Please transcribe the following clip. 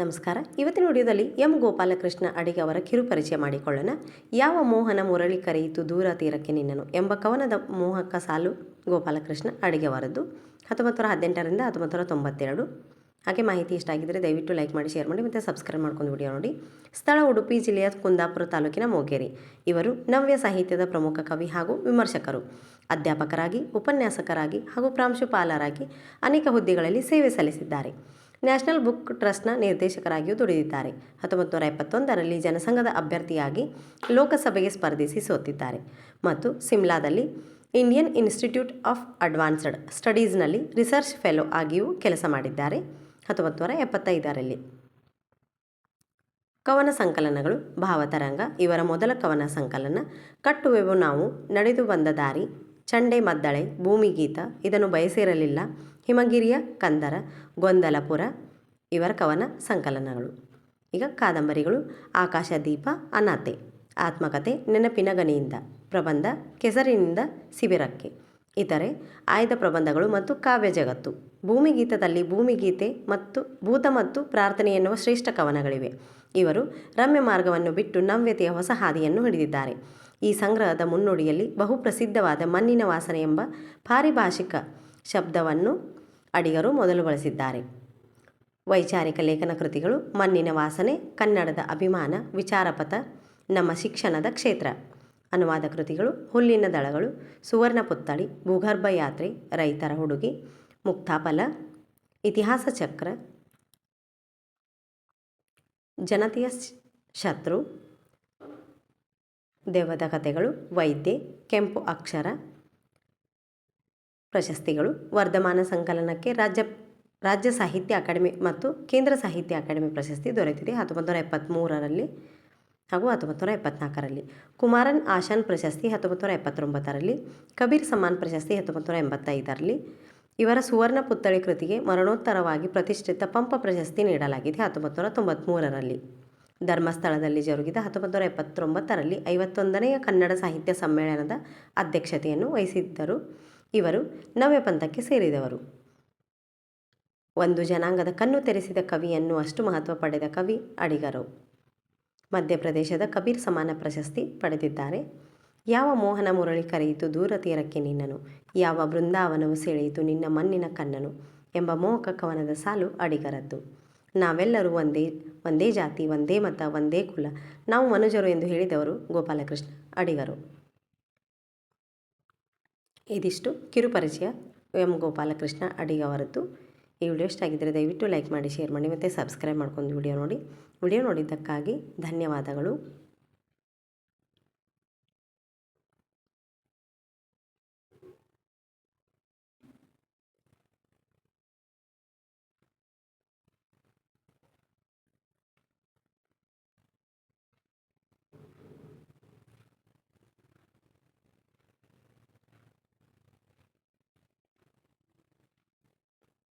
ನಮಸ್ಕಾರ. ಇವತ್ತಿನ ವಿಡಿಯೋದಲ್ಲಿ ಎಂ. ಗೋಪಾಲಕೃಷ್ಣ ಅಡಿಗೆ ಅವರ ಕಿರು ಪರಿಚಯ ಮಾಡಿಕೊಳ್ಳೋಣ. ಯಾವ ಮೋಹನ ಮುರಳಿ ಕರೆಯಿತು ದೂರ ತೀರಕ್ಕೆ ನಿನ್ನನು ಎಂಬ ಕವನದ ಮೋಹಕ ಸಾಲು ಗೋಪಾಲಕೃಷ್ಣ ಅಡಿಗೆ ಅವರದ್ದು. ಹತ್ತೊಂಬತ್ತು ನೂರ ಹದಿನೆಂಟರಿಂದ ಹತ್ತೊಂಬತ್ತು ತೊಂಬತ್ತೆರಡು. ಹಾಗೆ ಮಾಹಿತಿ ಇಷ್ಟ ಆಗಿದ್ದರೆ ದಯವಿಟ್ಟು ಲೈಕ್ ಮಾಡಿ, ಶೇರ್ ಮಾಡಿ ಮತ್ತು ಸಬ್ಸ್ಕ್ರೈಬ್ ಮಾಡ್ಕೊಂಡು ವಿಡಿಯೋ ನೋಡಿ. ಸ್ಥಳ ಉಡುಪಿ ಜಿಲ್ಲೆಯ ಕುಂದಾಪುರ ತಾಲೂಕಿನ ಮೋಗೇರಿ. ಇವರು ನವ್ಯ ಸಾಹಿತ್ಯದ ಪ್ರಮುಖ ಕವಿ ಹಾಗೂ ವಿಮರ್ಶಕರು. ಅಧ್ಯಾಪಕರಾಗಿ, ಉಪನ್ಯಾಸಕರಾಗಿ ಹಾಗೂ ಪ್ರಾಂಶುಪಾಲರಾಗಿ ಅನೇಕ ಹುದ್ದೆಗಳಲ್ಲಿ ಸೇವೆ ಸಲ್ಲಿಸಿದ್ದಾರೆ. ನ್ಯಾಷನಲ್ ಬುಕ್ ಟ್ರಸ್ಟ್ನ ನಿರ್ದೇಶಕರಾಗಿಯೂ ದುಡಿದಿದ್ದಾರೆ. ಹತ್ತೊಂಬತ್ತು ನೂರ ಎಪ್ಪತ್ತೊಂದರಲ್ಲಿ ಜನಸಂಘದ ಅಭ್ಯರ್ಥಿಯಾಗಿ ಲೋಕಸಭೆಗೆ ಸ್ಪರ್ಧಿಸಿ ಸೋತಿದ್ದಾರೆ ಮತ್ತು ಸಿಮ್ಲಾದಲ್ಲಿ ಇಂಡಿಯನ್ ಇನ್ಸ್ಟಿಟ್ಯೂಟ್ ಆಫ್ ಅಡ್ವಾನ್ಸ್ಡ್ ಸ್ಟಡೀಸ್ನಲ್ಲಿ ರಿಸರ್ಚ್ ಫೆಲೋ ಆಗಿಯೂ ಕೆಲಸ ಮಾಡಿದ್ದಾರೆ. ಹತ್ತೊಂಬತ್ತು ನೂರ ಎಪ್ಪತ್ತೈದರಲ್ಲಿ ಕವನ ಸಂಕಲನಗಳು ಭಾವತರಂಗ ಇವರ ಮೊದಲ ಕವನ ಸಂಕಲನ ಕಟ್ಟುವೆವು ನಾವು ನಡೆದು ಬಂದ ದಾರಿ ಚಂಡೆ ಮದ್ದಳೆ, ಭೂಮಿಗೀತ, ಇದನ್ನು ಬಯಸಿರಲಿಲ್ಲ. ಹಿಮಗಿರಿಯ ಕಂದರ, ಗೊಂದಲಪುರ, ಇವರ ಕವನ ಸಂಕಲನಗಳು. ಈಗ ಕಾದಂಬರಿಗಳು, ಆಕಾಶದೀಪ ಅನಾಥೆ ಆತ್ಮಕತೆ, ನೆನಪಿನ ಗನಿಯಿಂದ ಪ್ರಬಂಧ, ಕೆಸರಿನಿಂದ ಶಿಬಿರಕ್ಕೆ. ಇತರೆ ಆಯ್ದ ಪ್ರಬಂಧಗಳು ಮತ್ತು ಕಾವ್ಯ ಜಗತ್ತು. ಭೂಮಿಗೀತದಲ್ಲಿ ಭೂಮಿಗೀತೆ ಮತ್ತು ಭೂತ ಮತ್ತು ಪ್ರಾರ್ಥನೆ ಎನ್ನುವ ಶ್ರೇಷ್ಠ ಕವನಗಳಿವೆ. ಇವರು ರಮ್ಯ ಮಾರ್ಗವನ್ನು ಬಿಟ್ಟು ನವ್ಯತೆಯ ಹೊಸ ಹಾದಿಯನ್ನು ಹಿಡಿದಿದ್ದಾರೆ. ಈ ಸಂಗ್ರಹದ ಮುನ್ನುಡಿಯಲ್ಲಿ ಬಹುಪ್ರಸಿದ್ಧವಾದ ಮಣ್ಣಿನ ವಾಸನೆ ಎಂಬ ಪಾರಿಭಾಷಿಕ ಶಬ್ದವನ್ನು ಅಡಿಗರು ಮೊದಲು ಬಳಸಿದ್ದಾರೆ ವೈಚಾರಿಕ ಲೇಖನ ಕೃತಿಗಳು, ಮಣ್ಣಿನ ವಾಸನೆ, ಕನ್ನಡದ ಅಭಿಮಾನ, ವಿಚಾರಪಥ, ನಮ್ಮ ಶಿಕ್ಷಣದ ಕ್ಷೇತ್ರ. ಅನುವಾದ ಕೃತಿಗಳು, ಹುಲ್ಲಿನ ದಳಗಳು, ಸುವರ್ಣ ಪುತ್ಥಳಿ, ಭೂಗರ್ಭ ಯಾತ್ರೆ, ರೈತರ ಹುಡುಗಿ, ಮುಕ್ತಾಫಲ, ಇತಿಹಾಸ ಚಕ್ರ, ಜನತೆಯ ಶತ್ರು ದೆವ್ವದ ಕಥೆಗಳು, ವೈದ್ಯೆ, ಕೆಂಪು ಅಕ್ಷರ, ಪ್ರಶಸ್ತಿಗಳು, ವರ್ಧಮಾನ ಸಂಕಲನಕ್ಕೆ ರಾಜ್ಯ ರಾಜ್ಯ ಸಾಹಿತ್ಯ ಅಕಾಡೆಮಿ ಮತ್ತು ಕೇಂದ್ರ ಸಾಹಿತ್ಯ ಅಕಾಡೆಮಿ ಪ್ರಶಸ್ತಿ ದೊರೆತಿದೆ. ಹತ್ತೊಂಬತ್ತು ನೂರ ಎಪ್ಪತ್ತ್ಮೂರರಲ್ಲಿ ಹಾಗೂ ಹತ್ತೊಂಬತ್ತು ನೂರ ಎಪ್ಪತ್ನಾಲ್ಕರಲ್ಲಿ. ಕುಮಾರನ್ ಆಶಾನ್ ಪ್ರಶಸ್ತಿ ಹತ್ತೊಂಬತ್ತು ನೂರ ಎಪ್ಪತ್ತೊಂಬತ್ತರಲ್ಲಿ. ಕಬೀರ್ ಸಮ್ಮಾನ್ ಪ್ರಶಸ್ತಿ ಹತ್ತೊಂಬತ್ತು ನೂರ ಎಂಬತ್ತೈದರಲ್ಲಿ. ಇವರ ಸುವರ್ಣ ಪುತ್ಥಳಿ ಕೃತಿಗೆ ಮರಣೋತ್ತರವಾಗಿ ಪ್ರತಿಷ್ಠಿತ ಪಂಪ ಪ್ರಶಸ್ತಿ ನೀಡಲಾಗಿದೆ. ಹತ್ತೊಂಬತ್ತು ನೂರ ತೊಂಬತ್ತ್ಮೂರರಲ್ಲಿ ಧರ್ಮಸ್ಥಳದಲ್ಲಿ ಜರುಗಿದ ಹತ್ತೊಂಬತ್ತು ನೂರ ಎಪ್ಪತ್ತೊಂಬತ್ತರಲ್ಲಿ ಐವತ್ತೊಂದನೆಯ ಕನ್ನಡ ಸಾಹಿತ್ಯ ಸಮ್ಮೇಳನದ ಅಧ್ಯಕ್ಷತೆಯನ್ನು ವಹಿಸಿದ್ದರು. ಇವರು ನವ್ಯ ಪಂಥಕ್ಕೆ ಸೇರಿದವರು. ಒಂದು ಜನಾಂಗದ ಕಣ್ಣು ತೆರೆಸಿದ ಕವಿ ಅಷ್ಟು ಮಹತ್ವ ಪಡೆದ ಕವಿ ಅಡಿಗರು. ಮಧ್ಯಪ್ರದೇಶದ ಕಬೀರ್ ಸಮಾನ ಪ್ರಶಸ್ತಿ ಪಡೆದಿದ್ದಾರೆ. ಯಾವ ಮೋಹನ ಮುರಳಿ ಕರೆಯಿತು ದೂರ ತೀರಕ್ಕೆ ನಿನ್ನನು, ಯಾವ ಬೃಂದಾವನವು ಸೆಳೆಯಿತು ನಿನ್ನ ಮಣ್ಣಿನ ಕಣ್ಣನು ಎಂಬ ಮೋಹಕ ಕವನದ ಸಾಲು ಅಡಿಗರದ್ದು. ನಾವೆಲ್ಲರೂ ಒಂದೇ ಒಂದೇ ಜಾತಿ, ಒಂದೇ ಮತ, ಒಂದೇ ಕುಲ. ನಾವು ಮನುಜರು ಎಂದು ಹೇಳಿದವರು ಗೋಪಾಲಕೃಷ್ಣ ಅಡಿಗರು. ಇದಿಷ್ಟು ಕಿರುಪರಿಚಯ ಎಂ ಗೋಪಾಲಕೃಷ್ಣ ಅಡಿಗ ಅವರದ್ದು ಈ ವಿಡಿಯೋ ಇಷ್ಟ ಆಗಿದ್ದರೆ ದಯವಿಟ್ಟು ಲೈಕ್ ಮಾಡಿ, ಶೇರ್ ಮಾಡಿ ಮತ್ತು ಸಬ್ಸ್ಕ್ರೈಬ್ ಮಾಡ್ಕೊಂಡು ವಿಡಿಯೋ ನೋಡಿ. ವಿಡಿಯೋ ನೋಡಿದ್ದಕ್ಕಾಗಿ ಧನ್ಯವಾದಗಳು.